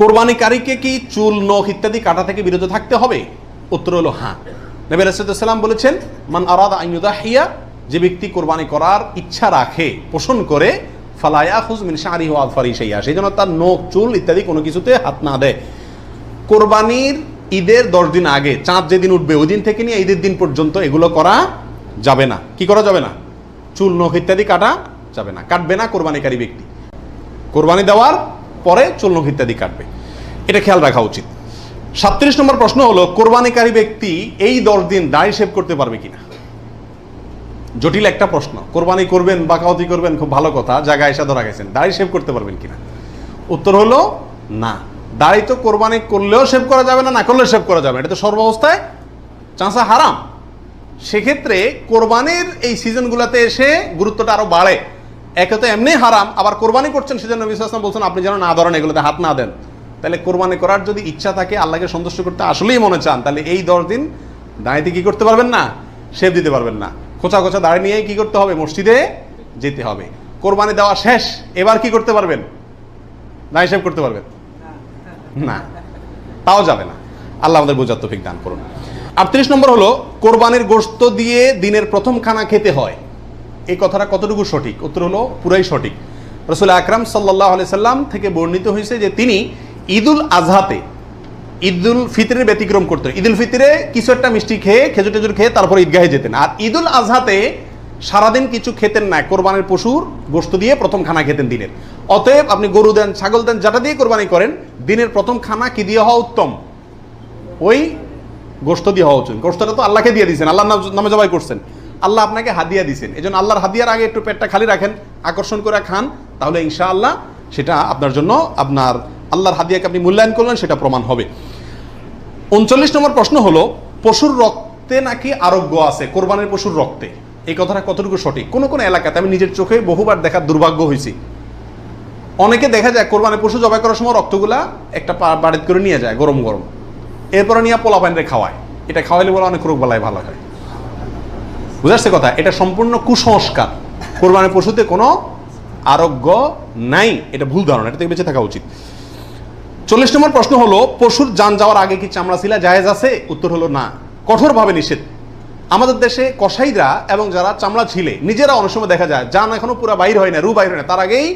কোরবানিকারীকে কি চুল, নখ ইত্যাদি কাটা থেকে বিরত থাকতে হবে? উত্তর হলো হ্যাঁ। নবী আলাইসাল্লাম বলেছেন, মান আরাদ আইনুদাহিয়া যে ব্যক্তি কোরবানি করার ইচ্ছা রাখে, পোষণ করে ফালায়া হুজ মিন শাহরি হওয়া ফারি সেইয়া সেই জন্য তার নখ, চুল ইত্যাদি কোনো কিছুতে হাত না দেয়। কোরবানির ঈদের দশ দিন আগে, চাঁদ যেদিন উঠবে, ওই দিন থেকে নিয়ে ঈদের দিন পর্যন্ত এগুলো করা যাবে না। কি করা যাবে না? চুল, নখ ইত্যাদি কাটা যাবে না। কাটবে না কোরবানিকারী ব্যক্তি। কোরবানি দেওয়ার পরে চুল, নখ ইত্যাদি কাটবে। এটা খেয়াল রাখা উচিত। সাতত্রিশ নম্বর প্রশ্ন হলো, কোরবানিকারী ব্যক্তি এই দশ দিন দাড়ি সেভ করতে পারবে কিনা? জটিল একটা প্রশ্ন। কোরবানি করবেন বা বাকাওতি করবেন, খুব ভালো কথা, জায়গায় এসে ধরা গেছেন। দাড়ি সেভ করতে পারবেন কিনা? উত্তর হলো, না। দাড়ি তো কোরবানি করলেও সেভ করা যাবে না না করলেও সেভ করা যাবে। এটা তো সর্বাবস্থায় চাঁচা হারাম। সেক্ষেত্রে কোরবানির এই সিজনগুলোতে এসে গুরুত্বটা আরও বাড়ে। একে তো এমনি হারাম, আবার কোরবানি করছেন সেজন্য বিশ্বাস বলছেন, আপনি যেন না ধরেন, এগুলোতে হাত না দেন। তাহলে কোরবানি করার যদি ইচ্ছা থাকে, আল্লাহকে সন্তুষ্ট করতে আসলেই মনে চান, তাহলে এই দশ দিন দাঁড়িয়ে কি করতে পারবেন না? শেভ দিতে পারবেন না। খোঁচা খোঁচা দাঁড়িয়ে নিয়ে কি করতে হবে? মসজিদে যেতে হবে। কোরবানি দেওয়া শেষ, এবার কি করতে পারবেন? দাঁড়িয়ে শেভ করতে পারবেন? না। তাও যাবে না। আল্লাহ আমাদের বোঝার দান করুন। আটত্রিশ নম্বর হলো, কোরবানির গোশত দিয়ে দিনের প্রথম খানা খেতে হয়। এই কথাটা কতটুকু সঠিক? উত্তর হলো পুরাই সঠিক। রসুল আকরাম সাল্লাহ আলি সাল্লাম থেকে বর্ণিত হয়েছে যে তিনি ঈদুল আজহাতে ঈদুল ফিতরের ব্যতিক্রম করতেন। ঈদুল ফিতরে কিছু একটা মিষ্টি খেয়ে, খেজুর টেজুর খেয়ে তারপর ঈদগাহে যেতেন। আর ঈদুল আজহাতে সারাদিন কিছু খেতেন না, কোরবানির পশুর গোশত দিয়ে প্রথম খানা খেতেন দিনের। অতএব আপনি গরু দেন, ছাগল দেন, যেটা দিয়ে কোরবানি করেন, দিনের প্রথম খানা কি দিয়ে হওয়া উত্তম? ওই গোশত দিয়ে হওয়া উচিত। গোশতটা তো আল্লাহকে দিয়ে দিয়েছেন আল্লাহ নামে জবাই করছেন। আল্লাহ আপনাকে হাদিয়া দিয়েছেন এই জন্য আল্লাহর হাদিয়ার আগে একটু পেটটা খালি রাখেন, আকর্ষণ করে খান, তাহলে ইনশাআল্লাহ সেটা আপনার জন্য আপনার আল্লাহর হাদিয়াকে আপনি মূল্যায়ন করলেন, সেটা প্রমাণ হবে। উনচল্লিশ নম্বর প্রশ্ন হলো, পশুর রক্তে নাকি আরোগ্য আছে? কোরবানের পশুর রক্তে। এই কথাটা কতটুকু সঠিক? কোন কোন এলাকাতে আমি নিজের চোখে বহুবার দেখার দুর্ভাগ্য হয়েছি। অনেকে দেখা যায় কোরবানের পশু জবাই করার সময় রক্তগুলা একটা বাড়িতে করে নিয়ে যায়, গরম গরম। এরপরে নিয়ে পোলা পানিরে খাওয়ায়। এটা খাওয়াইলে বলে অনেক রোগ বালাই ভালো হয়। বুঝাচ্ছে কথা? এটা সম্পূর্ণ কুসংস্কার। কোরবানির পশুতে কোনো আরোগ্য নাই। এটা ভুল ধারণা, এটা থেকে বেঁচে থাকা উচিত। চল্লিশ নম্বর প্রশ্ন হলো, পশুর যান যাওয়ার আগে কি চামড়া ছিলা জায়েজ আছে? উত্তর হলো না। কঠোরভাবে নিষেধ। আমাদের দেশে কসাইরা এবং যারা চামড়া ছিলে, নিজেরা অনেক সময় দেখা যায়, যান এখনও পুরো বাইর হয় না, রু বাইর হয় না। তার আগেই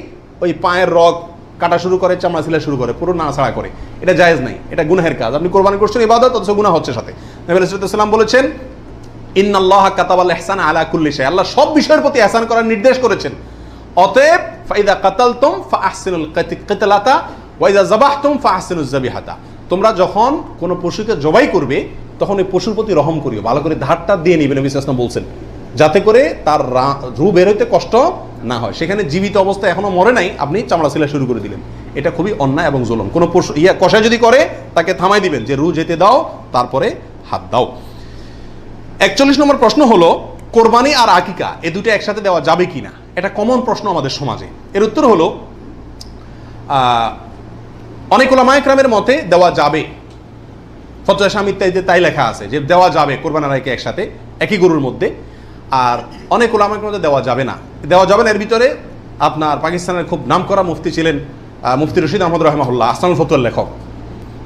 ওই পায়ের রগ কাটা শুরু করে, চামড়া ছিলা শুরু করে, পুরো নাড়াছাড়া করে। এটা জায়েজ নাই, এটা গুনাহের কাজ। আপনি কোরবানি করছেন, ইবাদত, অথচ গুনাহ হচ্ছে সাথে। নবী সাল্লাম বলেছেন ইন্নাল্লাহ কাতাবাল ইহসান আলা কুল্লি শাই আল্লাহ সব বিষয়ের প্রতি ইহসান করার নির্দেশ করেছেন। অতএব, ফাইদা কাতালতুম ফাহসিনুল কিতলাতা ওয়াইদা যাবাহতুম ফাহসিনুজ যাবিহাতা। তোমরা যখন কোনো পশুকে জবাই করবে, তখন ওই পশুর প্রতি রহম করিও। ভালো করে ধারটা দিয়ে নিবে নবী সাল্লাল্লাহু বলছেন। যাতে করে তার রু বের হইতে কষ্ট না হয়। সেখানে জীবিত অবস্থা এখনও মরে নাই, আপনি চামড়া ছিলা শুরু করে দিলেন। এটা খুবই অন্যায় এবং জুলুম। কোনো পশু, ইয়া কষায় যদি করে, তাকে থামাই দিবেন। যে রু যেতে দাও, তারপরে হাত দাও। একচল্লিশ নম্বর প্রশ্ন হলো, কোরবানি আর আকিকা এ দুটো একসাথে দেওয়া যাবে কিনা? এটা কমন প্রশ্ন আমাদের সমাজে। এর উত্তর হলো অনেক ওলামায়করামের মতে দেওয়া যাবে। ফতোয়া স্বামী ইত্যাদিতে তাই লেখা আছে যে দেওয়া যাবে, কোরবান আর আকিকা একসাথে, একই গরুর মধ্যে। আর অনেক ওলামায়কের মধ্যে দেওয়া যাবে না। দেওয়া যাবে না, এর ভিতরে আপনার পাকিস্তানের খুব নামকরা মুফতি ছিলেন মুফতি রশিদ আহমদ রহমাহুল্লাহ আসলাম ফতুয়ার লেখক।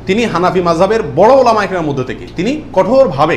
তিনি হানাফি মাযহাবের বড় ওলামা একরামের মধ্যে থেকে, তিনি কঠোরভাবে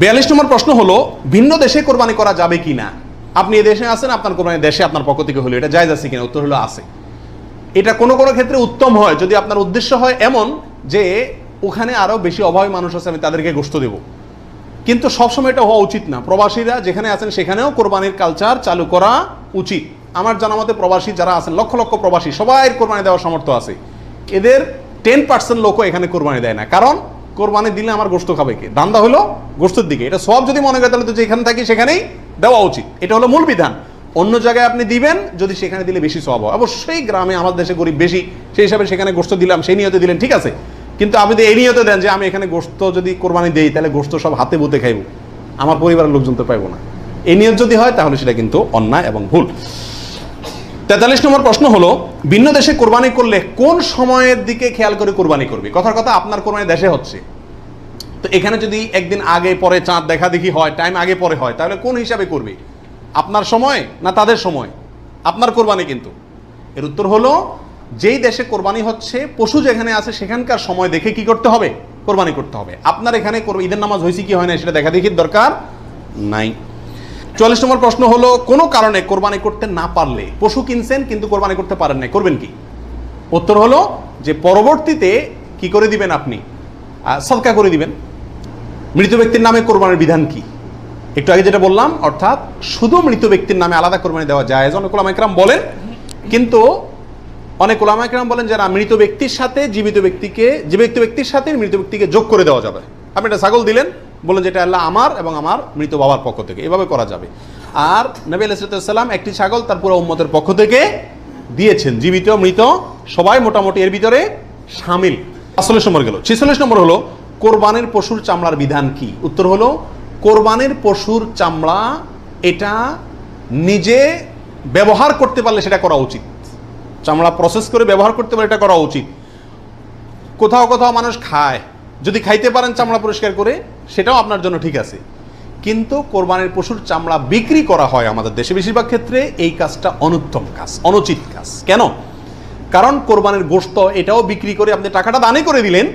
বিয়াল্লিশ নম্বর প্রশ্ন হলো, ভিন্ন দেশে কোরবানি করা যাবে কি না আপনি এ দেশে আছেন, আপনার কোরবানি দেশে, আপনার পক্ষ থেকে হলো, এটা জায়জ আছে কিনা? উত্তর হলো আছে। এটা কোনো কোনো ক্ষেত্রে উত্তম হয়, যদি আপনার উদ্দেশ্য হয় এমন যে, ওখানে আরও বেশি অভাবী মানুষ আছে, আমি তাদেরকে গোস্ত দেব। কিন্তু সবসময় এটা হওয়া উচিত না। প্রবাসীরা যেখানে আছেন, সেখানেও কোরবানির কালচার চালু করা উচিত। আমার জানা মতে প্রবাসী যারা আছেন, লক্ষ লক্ষ প্রবাসী সবাই কোরবানি দেওয়ার সামর্থ্য আছে। এদের টেন পার্সেন্ট লোকও এখানে কোরবানি দেয় না। কারণ কোরবানি দিলে আমার গোস্ত খাবে কে? দান্দা হলো গোস্তের দিকে। এটা সব যদি মনে করে, তাহলে তো যেখানে থাকি সেখানেই দেওয়া উচিত। এটা হলো মূল বিধান। অন্য জায়গায় আপনি দিবেন, যদি সেখানে দিলে বেশি সব হয়। অবশ্যই গ্রামে আমার দেশে গরিব বেশি, সেই হিসাবে সেখানে গোস্ত দিলাম, সেই নিয়তে দিলেন, ঠিক আছে। কিন্তু আপনি যদি এই নিয়তে দেন যে আমি এখানে গোস্ত যদি কোরবানি দিই, তাহলে গোস্ত সব হাতে বুতে খাইব। আমার পরিবারের লোকজন তো পাইবো না। এই নিয়ত যদি হয়, তাহলে সেটা কিন্তু অন্যায় এবং ভুল। তেতাল্লিশ নম্বর প্রশ্ন হলো, ভিন্ন দেশে কোরবানি করলে কোন সময়ের দিকে খেয়াল করে কোরবানি করবে? কথার কথা, আপনার কোরবানি দেশে হচ্ছে। তো এখানে যদি একদিন আগে পরে চাঁদ দেখা দেখি হয় টাইম আগে পরে হয়, তাহলে কোন হিসাবে করবে? আপনার সময় না তাদের সময়? আপনার কোরবানি কিন্তু। এর উত্তর হলো, যেই দেশে কোরবানি হচ্ছে, পশু যেখানে আছে, সেখানকার সময় দেখে কি করতে হবে? কোরবানি করতে হবে। আপনার এখানে ঈদের নামাজ হয়েছে কি হয় না সেটা দেখা দেখির দরকার নাই। চল্লিশ নম্বর প্রশ্ন হলো, কোনো কারণে কোরবানি করতে না পারলে পশু কিনছেন কিন্তু কোরবানি করতে পারেন নাই, করবেন কি? উত্তর হলো যে পরবর্তীতে কি করে দিবেন আপনি? সদকা করে দিবেন। মৃত ব্যক্তির নামে কোরবানির বিধান কি? একটু আগে যেটা বললাম, অর্থাৎ শুধু মৃত ব্যক্তির নামে আলাদা কোরবানি দেওয়া যায়, অনেক ওলামা একরাম বলেন, কিন্তু অনেক ওলামা একরাম বলেন যারা মৃত ব্যক্তির সাথে জীবিত ব্যক্তিকে, জীবিত ব্যক্তির সাথে মৃত ব্যক্তিকে যোগ করে দেওয়া যাবে। আপনি একটা ছাগল দিলেন বললেন যেটা আল্লাহ আমার এবং আমার মৃত বাবার পক্ষ থেকে। এভাবে করা যাবে। আর নবী আলাইসালাম একটি ছাগল তার পুরো উম্মতের পক্ষ থেকে দিয়েছেন। জীবিত, মৃত, সবাই মোটামুটি এর ভিতরে সামিল। আসল্লিশ নম্বর গেল। ছেচল্লিশ নম্বর হলো, কোরবানের পশুর চামড়ার বিধান কি? উত্তর হলো, কোরবানের পশুর চামড়া এটা নিজে ব্যবহার করতে পারলে সেটা করা উচিত। চামড়া প্রসেস করে ব্যবহার করতে পারলে এটা করা উচিত। কোথাও কোথাও মানুষ খায় যদি খাইতে পারেন চামড়া পরিষ্কার করে, সেটাও আপনার জন্য ঠিক আছে। কিন্তু কোরবানের পশুর চামড়া বিক্রি করা হয় আমাদের দেশে বেশিরভাগ ক্ষেত্রে, এই কাজটা অনুত্তম কাজ, অনুচিত কাজ। কেন? কারণ কোরবানের গোস্ত এটাও বিক্রি করে আপনি টাকাটা দানে করে দিলেন,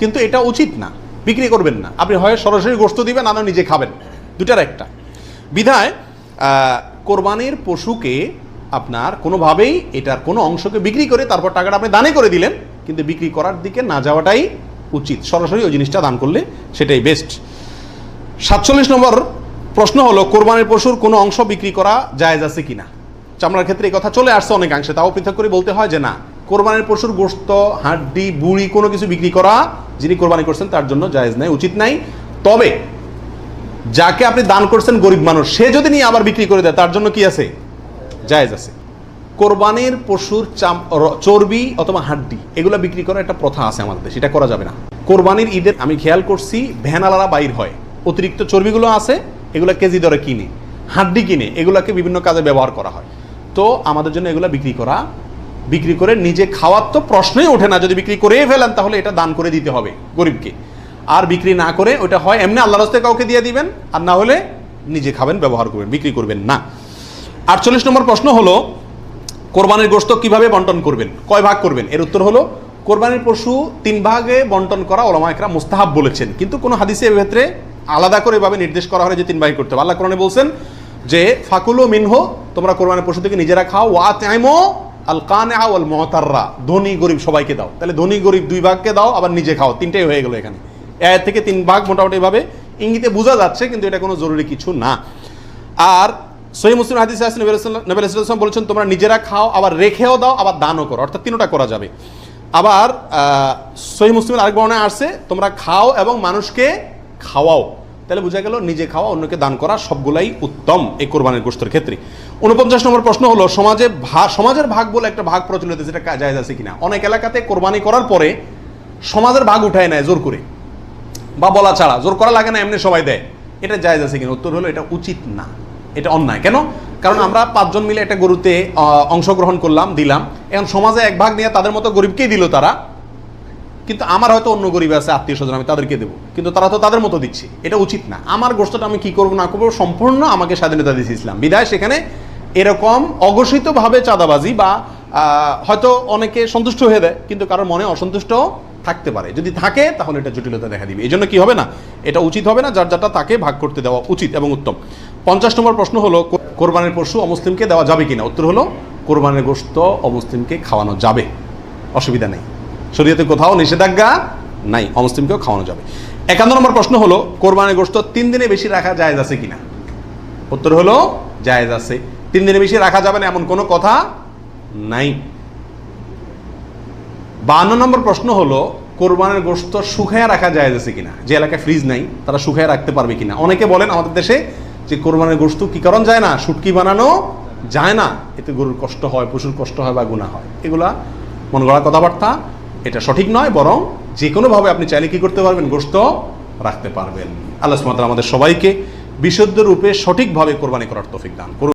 কিন্তু এটা উচিত না, বিক্রি করবেন না। আপনি হয় সরাসরি গোস্ত দিবেন না নিজে খাবেন। দুটার একটা। বিধায় কোরবানের পশুকে আপনার কোনোভাবেই এটার কোনো অংশকে বিক্রি করে, তারপর টাকাটা আপনি দানে করে দিলেন, কিন্তু বিক্রি করার দিকে না যাওয়াটাই উচিত। সরাসরি ওই জিনিসটা দান করলে সেটাই বেস্ট সাতচল্লিশ নম্বর প্রশ্ন হলো, কোরবানির পশুর কোনো অংশ বিক্রি করা জায়েজ আছে কিনা? চামড়ার ক্ষেত্রে এই কথা চলে আসছে অনেকাংশে, তাও পৃথক করে বলতে হয় যে না। কোরবানির পশুর গোস্ত, হাড্ডি, বুড়ি কোনো কিছু বিক্রি করা যিনি কোরবানি করছেন, তার জন্য জায়েজ নাই, উচিত নাই। তবে যাকে আপনি দান করছেন গরিব মানুষ, সে যদি নিয়ে আবার বিক্রি করে দেয়, তার জন্য কি আছে? জায়েজ আছে। কোরবানির পশুর চাম চর্বি অথবা হাড্ডি, এগুলো বিক্রি করার একটা প্রথা আছে আমাদের দেশে, এটা করা যাবে না। কোরবানির ঈদের, আমি খেয়াল করছি ভ্যানালারা বাইর হয়। অতিরিক্ত চর্বিগুলো আছে, এগুলো কেজি দরে কিনে, হাড্ডি কিনে, এগুলোকে বিভিন্ন কাজে ব্যবহার করা হয়। তো আমাদের জন্য এগুলো বিক্রি করা, বিক্রি করে নিজে খাওয়ার তো প্রশ্নই ওঠে না, যদি বিক্রি করেই ফেলেন, তাহলে এটা দান করে দিতে হবে গরিবকে। আর বিক্রি না করে ওটা হয়, এমনি আল্লাহ রাস্তে কাউকে দিয়ে দিবেন, আর না হলে নিজে খাবেন, ব্যবহার করবেন, বিক্রি করবেন না। আটচল্লিশ নম্বর প্রশ্ন হলো কোরবানির গোশত কীভাবে বন্টন করবেন? কয় ভাগ করবেন? এর উত্তর হলো, কোরবানির পশু তিন ভাগে বন্টন করা ওলামা একরা মুস্তাহাব বলেছেন। কিন্তু কোনো হাদিসে এ ক্ষেত্রে আলাদা করে এভাবে নির্দেশ করা হয় যে তিন ভাগে করতে হবে। আল্লাহ কোরআনে বলছেন যে, ফাকুলো মিনহো, তোমরা কোরবানির পশু থেকে নিজেরা খাও, ওয়া তাইমো আল কানে আল মহতাররা ধনী, গরিব সবাইকে দাও। তাহলে ধনী, গরিব দুই ভাগকে দাও, আবার নিজে খাও। তিনটাই হয়ে গেল এখানে। এর থেকে তিন ভাগ মোটামুটি এভাবে ইঙ্গিতে বোঝা যাচ্ছে, কিন্তু এটা কোনো জরুরি কিছু না। আর সহি মুসলিম হাদিসে আছে, নবী রাসূলুল্লাহ বলেছেন, তোমরা নিজেরা খাও, আবার রেখেও দাও, আবার দানও করো। অর্থাৎ তিনটা করা যাবে। আবার সহি মুসলিমের আরেক বর্ণায় আসছে, তোমরা খাও এবং মানুষকে খাওয়াও। তাহলে বোঝা গেল, নিজে খাওয়া, অন্যকে দান করা সবগুলাই উত্তম এই কোরবানির গোষ্ঠের ক্ষেত্রে। উনপঞ্চাশ নম্বর প্রশ্ন হলো, সমাজে ভা সমাজের ভাগ বলে একটা ভাগ প্রচলিত যেটা জায়জ আছে কিনা? অনেক এলাকাতে কোরবানি করার পরে সমাজের ভাগ উঠায় নেয় জোর করে। বা বলা ছাড়া, জোর করা লাগে না, এমনি সবাই দেয়। এটা জায়েজ আছে কিনা? উত্তর হলো, এটা উচিত না। এটা অন্যায়। কেন? কারণ আমরা পাঁচজন মিলে একটা গরুতে অংশগ্রহণ করলাম, দিলাম। এখন সমাজে এক ভাগ নিয়ে তাদের মতো গরিবকেই দিল তারা। কিন্তু আমার হয়তো অন্য গরিব আছে, আত্মীয় স্বজন, আমি তাদেরকে দেবো। কিন্তু তারা তো তাদের মতো দিচ্ছে। এটা উচিত না। আমার গোষ্ঠটা আমি কি করব, না করব, সম্পূর্ণ আমাকে স্বাধীনতা দিয়েছে ইসলাম। বিদায়, সেখানে এরকম অঘোষিতভাবে চাঁদাবাজি বা হয়তো অনেকে সন্তুষ্ট হয়ে দেয়, কিন্তু কারোর মনে অসন্তুষ্ট থাকতে পারে। যদি থাকে, তাহলে এটা জটিলতা দেখা দিবে। এই জন্য কি হবে না? এটা উচিত হবে না, যার যারটা তাকে ভাগ করতে দেওয়া উচিত এবং উত্তম। পঞ্চাশ নম্বর প্রশ্ন হলো কোরবানির পশু অমুসলিমকে দেওয়া যাবে কিনা? উত্তর হলো, কোরবানির গোস্ত অমুসলিমকে খাওয়ানো যাবে। অসুবিধা নেই। শরীয়তে কোথাও নিষেধাজ্ঞা নাই, অমুসলিমকেও খাওয়ানো যাবে। একান্ন নম্বর প্রশ্ন হলো, কোরবানির গোস্ত তিন দিনে বেশি রাখা জায়েজ আছে কিনা? উত্তর হলো, জায়েজ আছে। তিন দিনে বেশি রাখা যাবে না এমন কোনো কথা নাই। বান্ন নম্বর প্রশ্ন হলো, কোরবানের গোস্ত শুকায় রাখা যায় আছে কিনা? যে এলাকায় ফ্রিজ নাই, তারা শুকায় রাখতে পারবে কিনা? অনেকে বলেন আমাদের দেশে যে কোরবানের গোস্ত কি কারণ যায় না? সুটকি বানানো যায় না। এতে গরুর কষ্ট হয়, পশুর কষ্ট হয় বা গুণা হয়। এগুলা মন গড়া কথাবার্তা। এটা সঠিক নয়, বরং যে কোনোভাবে আপনি চাইলে কি করতে পারবেন? গোস্ত রাখতে পারবেন। আল্লাহ সুমাত্রা আমাদের সবাইকে বিশুদ্ধ রূপে সঠিকভাবে কোরবানি করার তফিক দান করুন